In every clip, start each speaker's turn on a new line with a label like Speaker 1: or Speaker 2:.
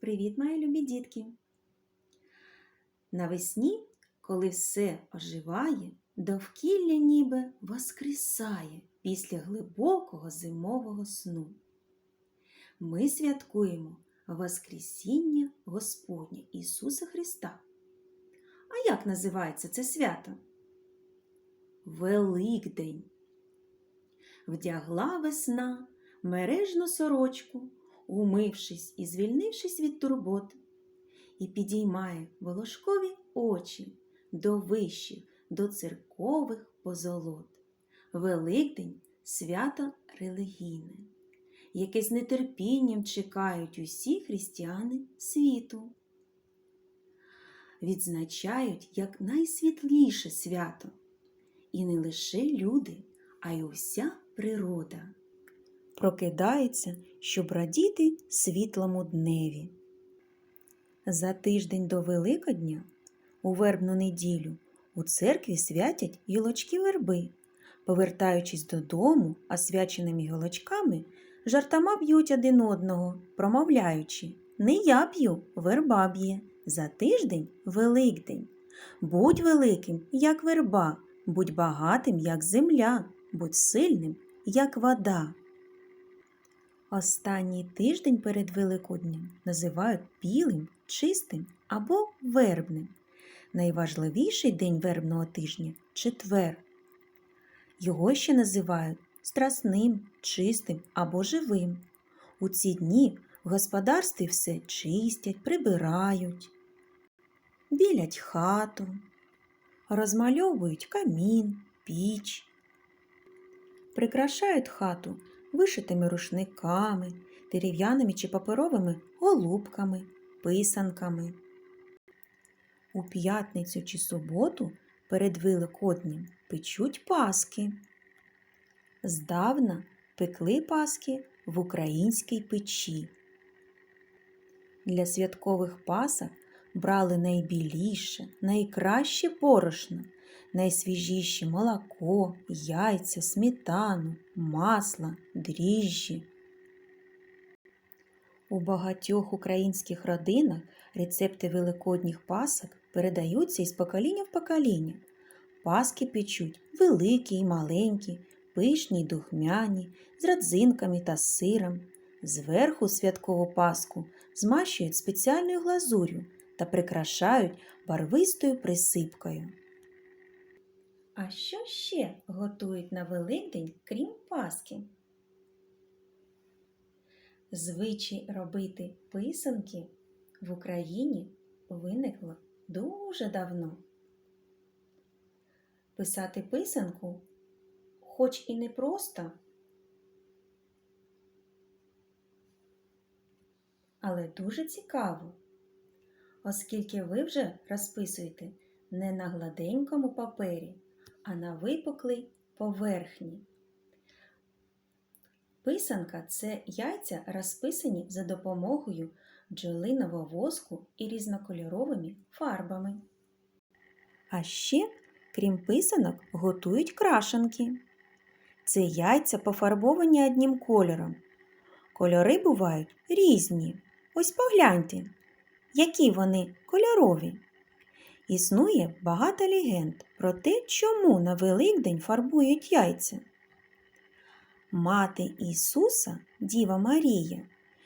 Speaker 1: Привіт, мої любі дітки! Навесні, коли все оживає, довкілля ніби воскресає після глибокого зимового сну. Ми святкуємо Воскресіння Господнє Ісуса Христа. А як називається це свято? Великдень. Вдягла весна мережну сорочку, умившись і звільнившись від турбот, і підіймає волошкові очі до вишів, до церкових позолот. Великдень свято релігійне, яке з нетерпінням чекають усі християни світу. Відзначають як найсвітліше свято, і не лише люди, а й уся природа прокидається, щоб радіти світлому дневі. За тиждень до Великодня, у вербну неділю, у церкві святять гілочки верби. Повертаючись додому, освяченими гілочками, жартома б'ють один одного, промовляючи Не я б'ю, верба б'є. За тиждень Великдень. Будь великим, як верба, будь багатим, як земля, будь сильним, як вода. Останній тиждень перед Великоднем називають білим, чистим або вербним. Найважливіший день вербного тижня четвер. Його ще називають страсним, чистим або живим. У ці дні в господарстві все чистять, прибирають, білять хату, розмальовують камін, піч, прикрашають хату вишитими рушниками, дерев'яними чи паперовими голубками, писанками. У п'ятницю чи суботу перед Великоднем печуть паски. Здавна пекли паски в українській печі. Для святкових пасок брали найбіліше, найкраще борошно, найсвіжіші молоко, яйця, сметану, масло, дріжджі. У багатьох українських родинах рецепти великодніх пасок передаються із покоління в покоління. Паски печуть великі й маленькі, пишні й духмяні, з родзинками та сиром. Зверху святкову паску змащують спеціальною глазур'ю та прикрашають барвистою присипкою. А що ще готують на Великдень, крім Паски? Звичай робити писанки в Україні виникло дуже давно. Писати писанку, хоч і не просто, але дуже цікаво, оскільки ви вже розписуєте не на гладенькому папері а на випуклій поверхні. Писанка це яйця розписані за допомогою бджолиного воску і різнокольоровими фарбами. А ще, крім писанок, готують крашенки. Це яйця пофарбовані одним кольором. Кольори бувають різні. Ось погляньте, які вони кольорові. Існує багато легенд про те, чому на Великдень фарбують яйця. Мати Ісуса, Діва Марія,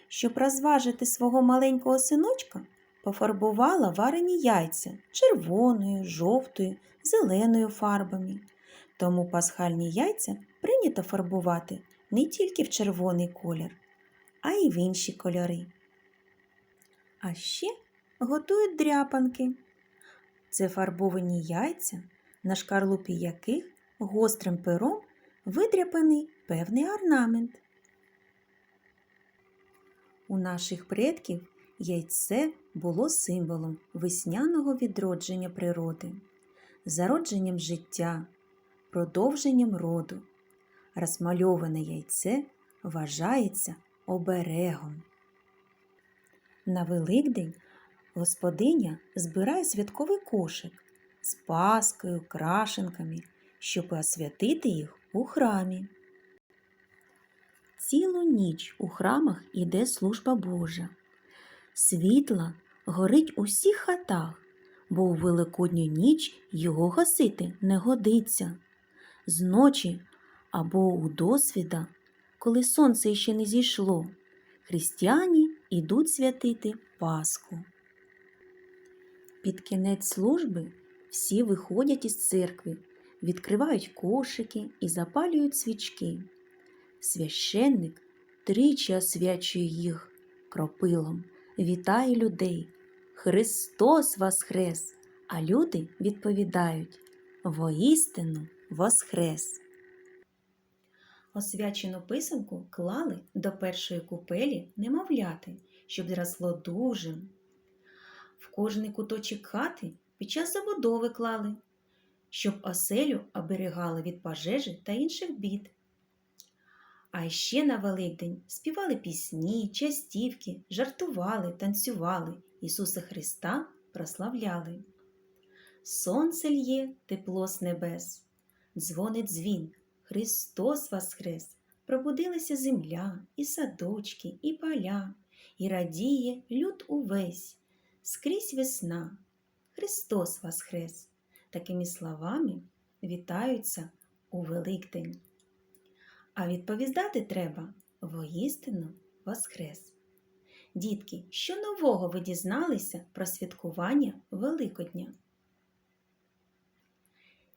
Speaker 1: щоб розважити свого маленького синочка, пофарбувала варені яйця червоною, жовтою, зеленою фарбами. Тому пасхальні яйця прийнято фарбувати не тільки в червоний колір, а й в інші кольори. А ще готують дряпанки. Це фарбовані яйця, на шкарлупі яких гострим пером видряпаний певний орнамент. У наших предків яйце було символом весняного відродження природи, зародженням життя, продовженням роду. Розмальоване яйце вважається оберегом. На Великдень Господиня збирає святковий кошик з паскою, крашенками, щоб освятити їх у храмі. Цілу ніч у храмах іде служба Божа. Світла горить у всіх хатах, бо у великодню ніч його гасити не годиться. Зночі або у досвіда, коли сонце ще не зійшло, християні ідуть святити Пасху. Під кінець служби всі виходять із церкви, відкривають кошики і запалюють свічки. Священник тричі освячує їх кропилом, вітає людей. Христос воскрес! А люди відповідають Воістину воскрес! Освячену писанку клали до першої купелі немовляти, щоб зросло дужим. В кожний куточок хати під час забудови клали, щоб оселю оберігали від пожежі та інших бід. А ще на Великдень співали пісні, частівки, жартували, танцювали, Ісуса Христа прославляли. Сонце л'є тепло з небес, дзвонить дзвін, Христос воскрес, пробудилася земля, і садочки, і поля, і радіє люд увесь, скрізь весна, Христос воскрес. Такими словами вітаються у Великдень. А відповідати треба воістину воскрес. Дітки, що нового ви дізналися про святкування Великодня?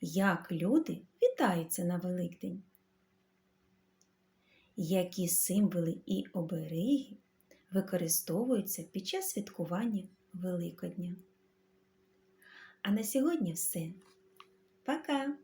Speaker 1: Як люди вітаються на Великдень? Які символи і обереги використовуються під час святкування Великодня? А на сьогодні все. Пока!